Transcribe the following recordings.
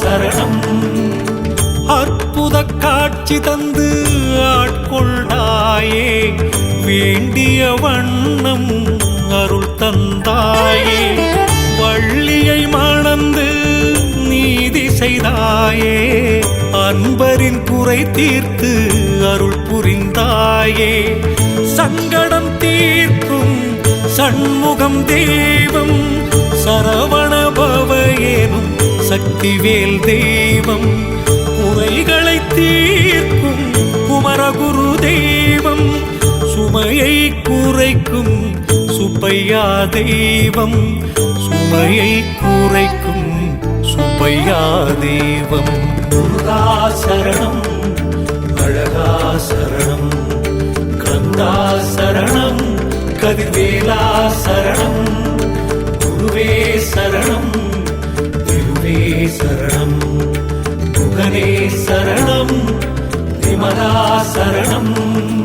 சரணம் அற்புத காட்சி தந்து ஆட்கொண்டாயே வேண்டிய வண்ணம் அருள் தந்தாயே. வள்ளியை மணந்து நீதி செய்தாயே அன்பரின் குறை தீர்த்து அருள் புரிந்தாயே. சங்கடம் தீர்க்கும் சண்முகம் தெய்வம் சரவ சக்திவேல் தெய்வம். குறைகளை தீர்க்கும் குமரகுரு தெய்வம். சுமையை குறைக்கும் சுப்பையா தெய்வம். சுமையை குறைக்கும் சுப்பையா தெய்வம். முருகா சரணம் அழகா சரணம் கந்தா சரணம் கதிர்வேலா சரணம் குருவே சரணம். புகனே சரணம். விமலா சரணம்.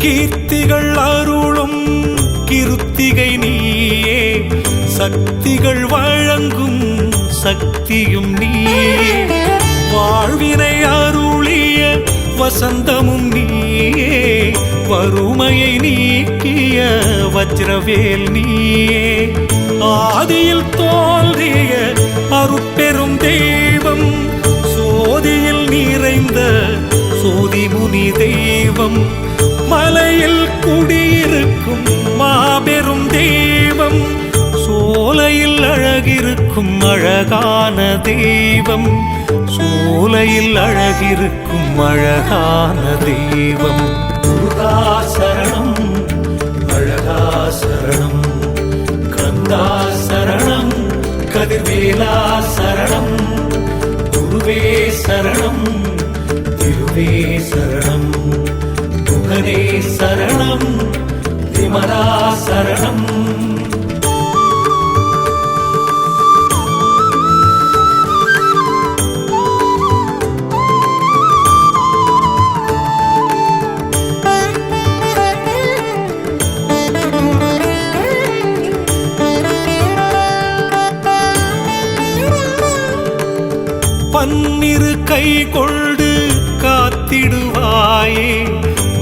கீர்த்திகள் அருளும் கிருத்திகை நீயே. சக்திகள் வழங்கும் சக்தியும் நீயே. வாழ்வினை அருளிய வசந்தமும் நீயே. வறுமையை நீக்கிய வஜ்ரவேல் நீயே. ஆதியில் தோன்றிய அருட்பெரும் தெய்வம் சோதியில் நிறைந்த சோதி முனிதே குடியிருக்கும் மாபெரும் தெய்வம். சோலையில் அழகிருக்கும் அழகான தெய்வம். சோலையில் அழகிருக்கும் அழகான தெய்வம். முருகா சரணம் அழகா சரணம் கந்தா சரணம் கதிர்வேலா சரணம் குருவே சரணம் திருவே சரணம். முகனே சரணம் விமலா சரணம். பன்னிரு கை கொண்டு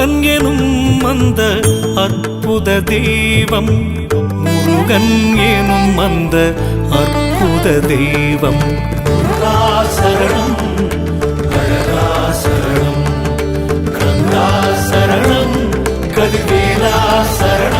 முருகன் எனும் அந்த அற்புத தெய்வம். முருகன் எனும் அந்த அற்புத தெய்வம். சரணம் அழகா சரணம் கந்தா சரணம் கதிர்வேலா சரணம்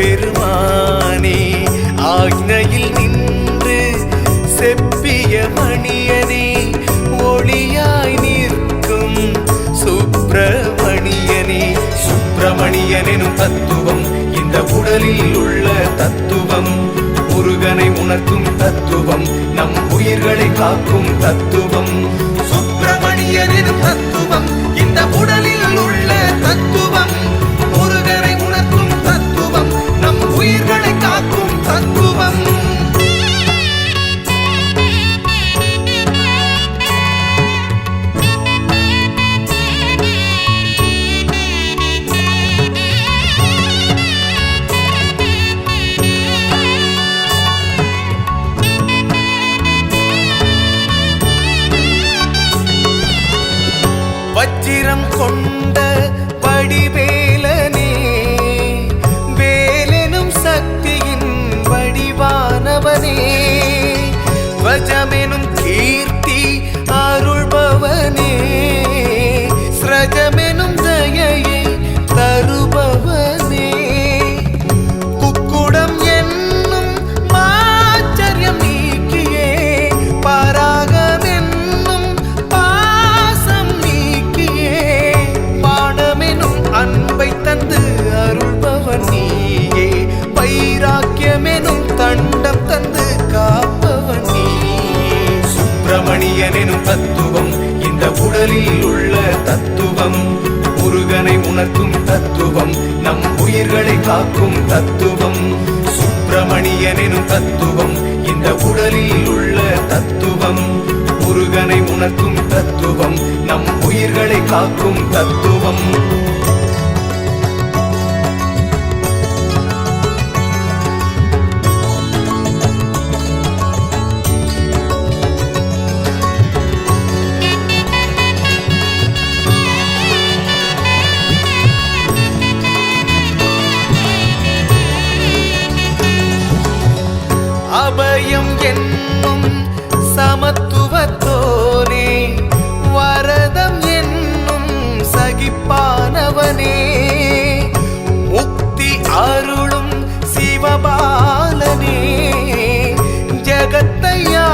பெருமானே ஆக்னையில் நின்று செப்பிய மணியனே ஒளியாய் நிற்கும் சுப்பிரமணியனே. சுப்பிரமணியனும் தத்துவம் இந்த உடலில் உள்ள தத்துவம். முருகனை உணர்த்தும் தத்துவம் நம் உயிர்களை காக்கும் தத்துவம். கொண்ட வடிவேலனே இந்த உள்ள தத்துவம் முருகனை உணர்த்தும் தத்துவம் நம் உயிர்களை காக்கும் தத்துவம் சுப்பிரமணியனெனும் தத்துவம் இந்த உடலில் உள்ள தத்துவம் முருகனை உணர்த்தும் தத்துவம் நம் உயிர்களை காக்கும் தத்துவம். சமயம் என்னும் சமத்துவத்தோனே வரதம் என்னும் சகிப்பானவனே.